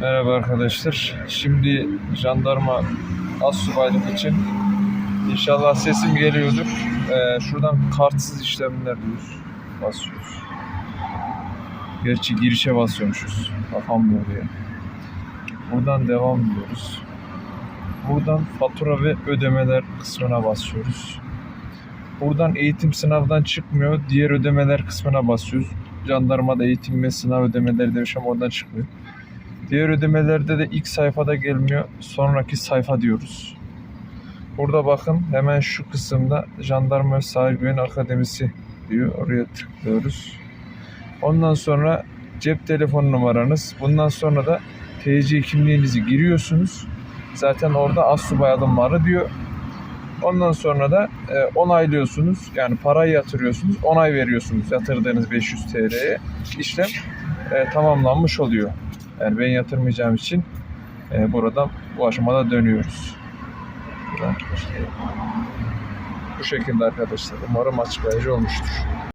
Merhaba arkadaşlar. Şimdi jandarma az subaylık için inşallah sesim geliyordur. Ee, şuradan kartsız işlemler diyoruz. Basıyoruz. Gerçi girişe basıyormuşuz. Kafam böyle. Buradan devam diyoruz. Buradan fatura ve ödemeler kısmına basıyoruz. Buradan eğitim sınavdan çıkmıyor. Diğer ödemeler kısmına basıyoruz. Jandarmada eğitim ve sınav ödemeleri demiş ama oradan çıkmıyor. Diğer ödemelerde de ilk sayfada gelmiyor. Sonraki sayfa diyoruz. Burada bakın hemen şu kısımda Jandarma Sahil Güven Akademisi diyor. Oraya tıklıyoruz. Ondan sonra cep telefon numaranız. Bundan sonra da TC kimliğinizi giriyorsunuz. Zaten orada Assubay adımları diyor. Ondan sonra da e, onaylıyorsunuz. Yani parayı yatırıyorsunuz. Onay veriyorsunuz yatırdığınız 500 TL'ye. İşlem e, tamamlanmış oluyor. Yani ben yatırmayacağım için e, buradan bu aşamada dönüyoruz. Bu şekilde arkadaşlar. Umarım açıklayıcı olmuştur.